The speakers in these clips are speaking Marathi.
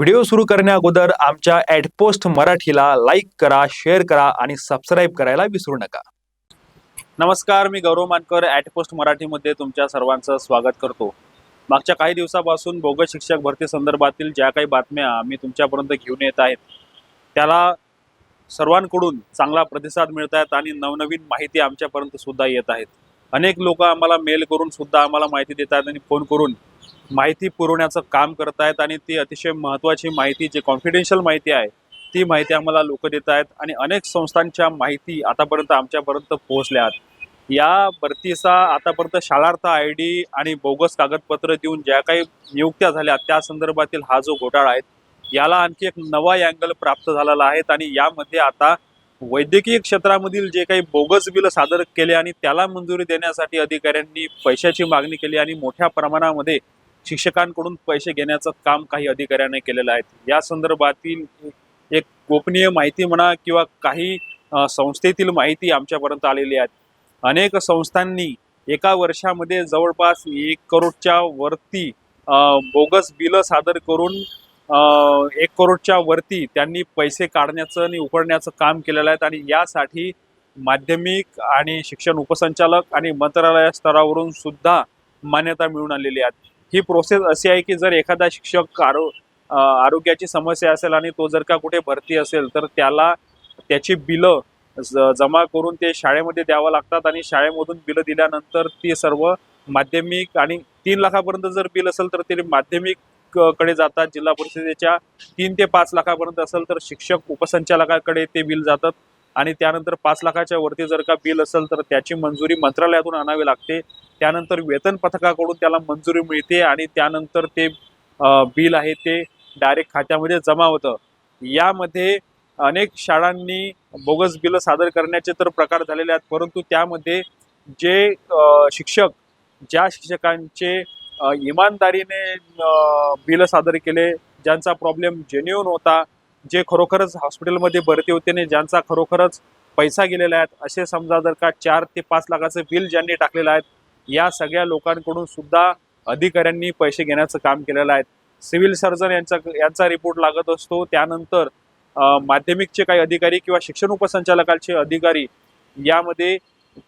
व्हिडिओ सुरू करण्या अगोदर आमच्या ॲडपोस्ट मराठीला लाईक करा शेअर करा आणि सबस्क्राईब करायला विसरू नका. नमस्कार मी गौरव मानकर ॲटपोस्ट मराठीमध्ये तुमच्या सर्वांचं स्वागत करतो. मागच्या काही दिवसापासून बोगस शिक्षक भरती संदर्भातील ज्या काही बातम्या आम्ही तुमच्यापर्यंत घेऊन येत आहेत त्याला सर्वांकडून चांगला प्रतिसाद मिळत आहेत आणि नवनवीन माहिती आमच्यापर्यंत सुद्धा येत आहेत. अनेक लोक आम्हाला मेल करून सुद्धा आम्हाला माहिती देत आहेत आणि फोन करून माहिती पुरवण्याचं काम करत आहेत आणि ती अतिशय महत्त्वाची माहिती जी कॉन्फिडेन्शियल माहिती आहे ती माहिती आम्हाला लोक देत आहेत आणि अनेक संस्थांच्या माहिती आतापर्यंत आमच्यापर्यंत पोहोचल्या आहेत. या भरतीचा आतापर्यंत शाळार्थ आय डी आणि बोगस कागदपत्र देऊन ज्या काही नियुक्त्या झाल्या त्या संदर्भातील हा जो घोटाळा आहे याला आणखी एक नवा अँगल प्राप्त झालेला आहे आणि यामध्ये आता वैद्यकीय क्षेत्रामधील जे काही बोगस बिल सादर केले आणि त्याला मंजुरी देण्यासाठी अधिकाऱ्यांनी पैशाची मागणी केली आणि मोठ्या प्रमाणामध्ये शिक्षकांकडून पैसे घेण्याचं काम काही अधिकाऱ्यांनी केलेलं आहे. या संदर्भातील एक गोपनीय माहिती म्हणा किंवा काही संस्थेतील माहिती आमच्यापर्यंत आलेली आहे. अनेक संस्थांनी एका वर्षामध्ये जवळपास एक करोडच्या वरती बोगस बिलं सादर करून एक करोडच्या वरती त्यांनी पैसे काढण्याचं आणि उकळण्याचं काम केलेलं आहे. आणि यासाठी माध्यमिक आणि शिक्षण उपसंचालक आणि मंत्रालय स्तरावरून सुद्धा मान्यता मिळून आलेली आहे. ही प्रोसेस अशी आहे की जर एखादा शिक्षक आरो आरोग्याची समस्या असेल आणि तो जर का कुठे भरती असेल तर त्याला त्याची बिलं जमा करून ते शाळेमध्ये द्यावं लागतात आणि शाळेमधून बिलं दिल्यानंतर ती सर्व माध्यमिक आणि तीन लाखापर्यंत जर बिल असेल तर ते माध्यमिककडे जातात. जिल्हा परिषदेच्या तीन ते पाच लाखापर्यंत असेल तर शिक्षक उपसंचालकाकडे ते बिल जातात. आणि त्यानंतर पाच लाखाच्या वरती जर का बिल असेल तर त्याची मंजुरी मंत्रालयातून आणावी लागते. त्यानंतर वेतन पथकाकडून त्याला मंजुरी मिळते आणि त्यानंतर ते बिल आहे ते डायरेक्ट खात्यामध्ये जमा होतं. यामध्ये अनेक शाळांनी बोगस बिलं सादर करण्याचे तर प्रकार झालेले आहेत परंतु त्यामध्ये जे शिक्षक ज्या शिक्षकांचे इमानदारीने बिलं सादर केले ज्यांचा प्रॉब्लेम जेन्युन होता जे खरोखरच हॉस्पिटलमध्ये भरती होते आणि ज्यांचा खरोखरच पैसा गेलेला आहे असे समजा जर का चार ते पाच लाखाचं बिल ज्यांनी टाकलेलं आहे या सगळ्या लोकांकडून सुद्धा अधिकाऱ्यांनी पैसे घेण्याचं काम केलेलं आहे. सिव्हिल सर्जन यांचा यांचा रिपोर्ट लागत असतो. त्यानंतर माध्यमिकचे काही अधिकारी किंवा शिक्षण उपसंचालकांचे अधिकारी यामध्ये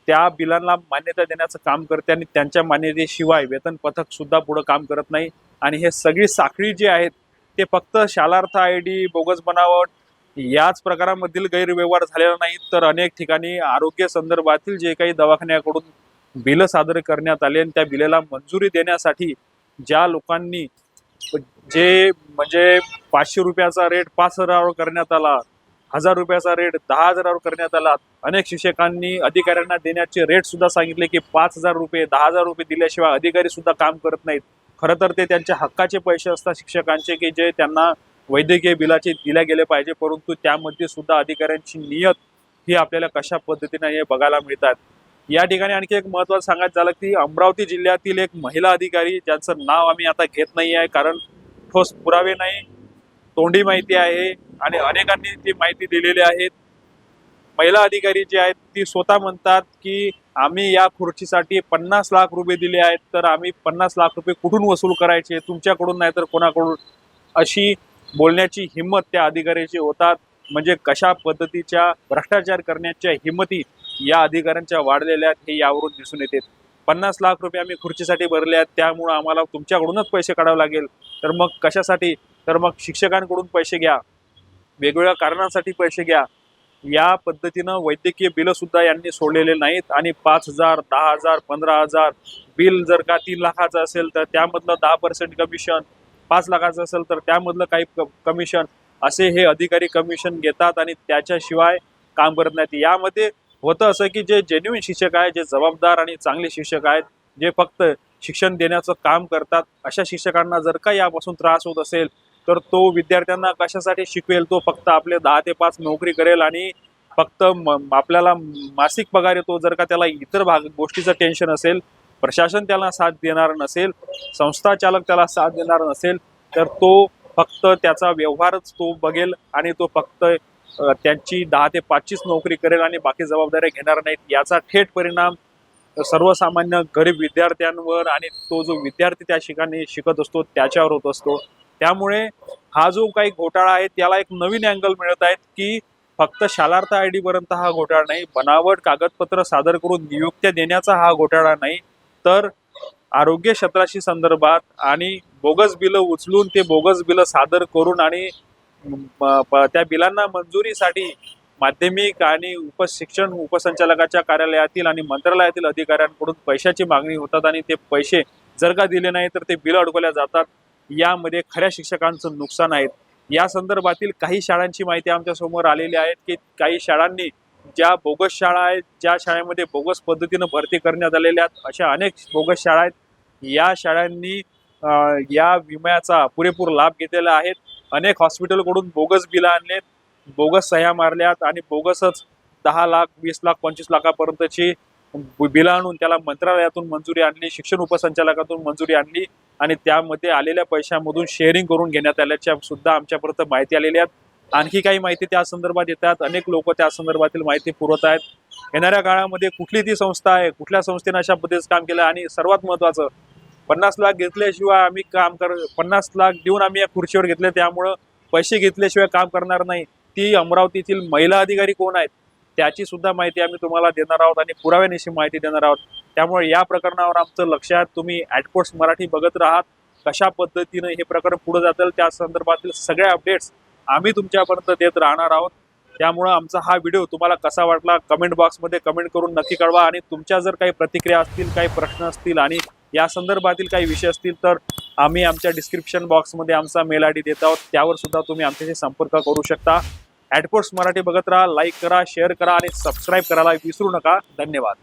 त्या बिलांना मान्यता देण्याचं काम करते आणि त्यांच्या मान्यतेशिवाय वेतन पथक सुद्धा पुढं काम करत नाही. आणि हे सगळी साखळी जी आहेत ते फक्त शालार्थ आय डी बोगस बनावट याच प्रकारामधील गैरव्यवहार झालेला नाही. तर अनेक ठिकाणी आरोग्य संदर्भातील जे काही दवाखान्याकडून बिलं सादर करण्यात आले आणि त्या बिलेला मंजुरी देण्यासाठी ज्या लोकांनी जे म्हणजे पाचशे रुपयाचा रेट पाच हजारावर करण्यात आला हजार रुपयाचा रेट दहा हजारावर करण्यात आला. अनेक शिक्षकांनी अधिकाऱ्यांना देण्याचे रेट सुद्धा सांगितले की पाच हजार रुपये दहा हजार रुपये दिल्याशिवाय अधिकारी सुद्धा काम करत नाहीत. खरं तर ते त्यांच्या हक्काचे पैसे असतात शिक्षकांचे की जे त्यांना वैद्यकीय बिलाचे दिल्या गेले पाहिजे. परंतु त्यामध्ये सुद्धा अधिकाऱ्यांची नियत ही आपल्याला कशा पद्धतीने हे बघायला मिळतात? या ठिकाणी आणखी एक महत्त्वाचं सांगायचं झालं की अमरावती जिल्ह्यातील एक महिला अधिकारी ज्यांचं नाव आम्ही आता घेत नाही आहे कारण ठोस पुरावे नाही तोंडी माहिती आहे आणि अनेकांनी ती माहिती दिलेली आहे. महिला अधिकारी जी आहेत ती स्वतः म्हणतात की आम्ही या खुर्चीसाठी पन्नास लाख रुपये दिले आहेत तर आम्ही पन्नास लाख रुपये कुठून वसूल करायचे तुमच्याकडून नाही तर कोणाकडून? अशी बोलण्याची हिंमत त्या अधिकाऱ्याची होतात. म्हणजे कशा पद्धतीच्या भ्रष्टाचार करण्याच्या हिंमती या अधिकाऱ्यांच्या वाढलेल्या आहेत हे यावरून दिसून येते. पन्नास लाख रुपये आम्ही खुर्चीसाठी भरले आहेत त्यामुळं आम्हाला तुमच्याकडूनच पैसे काढावे लागेल. तर मग कशासाठी? तर मग शिक्षकांकडून पैसे घ्या. वेगवेगळ्या कारणांसाठी पैसे घ्या. या पद्धतीनं वैद्यकीय बिलं सुद्धा यांनी सोडलेले नाहीत आणि पाच हजार दहा हजार पंधरा हजार बिल जर का तीन लाखाचं असेल तर त्यामधलं दहा पर्सेंट कमिशन पाच लाखाचं असेल तर त्यामधलं काही क- कमिशन असे हे अधिकारी कमिशन घेतात आणि त्याच्याशिवाय काम करत नाहीत. यामध्ये होतं असं की जे जेन्युइन शिक्षक आहे जे जबाबदार आणि चांगले शिक्षक आहेत जे फक्त शिक्षण देण्याचं काम करतात अशा शिक्षकांना जर का यापासून त्रास होत असेल तर तो विद्यार्थ्यांना कशासाठी शिकवेल? तो फक्त आपले दहा ते पाच नोकरी करेल आणि फक्त म- आपल्याला मासिक पगार येतो जर का त्याला इतर भाग गोष्टीचं टेन्शन असेल प्रशासन त्याला साथ देणार नसेल संस्था चालक त्याला साथ देणार नसेल तर तो फक्त त्याचा व्यवहारच तो बघेल आणि तो फक्त त्यांची दहा ते पाचचीच नोकरी करेल आणि बाकी जबाबदाऱ्या घेणार नाहीत. याचा थेट परिणाम सर्वसामान्य गरीब विद्यार्थ्यांवर आणि तो जो विद्यार्थी त्या ठिकाणी शिकत असतो त्याच्यावर होत असतो. त्यामुळे हा जो काही घोटाळा आहे त्याला एक नवीन अँगल मिळत आहेत की फक्त शालार्थ आय डी पर्यंत हा घोटाळा नाही बनावट कागदपत्र सादर करून नियुक्त्या देण्याचा हा घोटाळा नाही. तर आरोग्य क्षेत्राशी संदर्भात आणि बोगस बिलं उचलून ते बोगस बिलं सादर करून आणि त्या बिलांना मंजुरीसाठी माध्यमिक आणि उपशिक्षण उपसंचालकाच्या कार्यालयातील आणि मंत्रालयातील अधिकाऱ्यांकडून पैशाची मागणी होतात आणि ते पैसे जर का दिले नाही तर ते बिल अडकवल्या जातात. यामध्ये खऱ्या शिक्षकांचं नुकसान आहे. या संदर्भातील काही शाळांची माहिती आमच्यासमोर आलेली आहे की काही शाळांनी ज्या बोगस शाळा आहेत ज्या शाळेमध्ये बोगस पद्धतीनं भरती करण्यात आलेल्या आहेत अशा अनेक बोगस शाळा आहेत. या शाळांनी या विम्याचा पुरेपूर लाभ घेतलेला आहे. अनेक हॉस्पिटलकडून बोगस बिलं आणलेत बोगस सह्या मारल्यात आणि बोगसच दहा लाख वीस लाख पंचवीस लाखापर्यंतची बिलं आणून त्याला मंत्रालयातून मंजुरी आणली शिक्षण उपसंचालकातून मंजुरी आणली आणि त्यामध्ये आलेल्या पैशामधून शेअरिंग करून घेण्यात आल्याच्या सुद्धा आमच्यापर्यंत माहिती आलेली आहेत आणखी काही माहिती त्या संदर्भात येतात. अनेक लोक त्या संदर्भातील माहिती पुरवत आहेत. येणाऱ्या काळामध्ये कुठली ती संस्था आहे कुठल्या संस्थेने अशा पद्धतीचं काम केलं आणि सर्वात महत्त्वाचं पन्नास लाख घेतल्याशिवाय आम्ही काम कर पन्नास लाख देऊन आम्ही या खुर्चीवर घेतले. त्यामुळं पैसे घेतल्याशिवाय काम करणार नाही. ती अमरावतीतील महिला अधिकारी कोण आहेत त्याची सुद्धा माहिती आम्ही तुम्हाला देणार आहोत आणि पुराव्यानिशी माहिती देणार आहोत. त्यामुळे या प्रकरणावर आमचं लक्ष आहे. तुम्ही ॲटपोस्ट मराठी बघत राहात. कशा पद्धतीनं हे प्रकरण पुढे जातील त्या संदर्भातील सगळे अपडेट्स आम्ही तुमच्यापर्यंत देत राहणार आहोत. त्यामुळं आमचा हा व्हिडिओ तुम्हाला कसा वाटला कमेंट बॉक्समध्ये कमेंट करून नक्की कळवा. आणि तुमच्या जर काही प्रतिक्रिया असतील काही प्रश्न असतील आणि या संदर्भातील काही विषय असतील तर आम्ही आमच्या डिस्क्रिप्शन बॉक्समध्ये आमचा मेल आय डी देत आहोत. त्यावर सुद्धा तुम्ही आमच्याशी संपर्क करू शकता. ॲडपोर्ट्स मराठी बघत राहा लाईक करा शेअर करा आणि सबस्क्राईब करायला विसरू नका. धन्यवाद.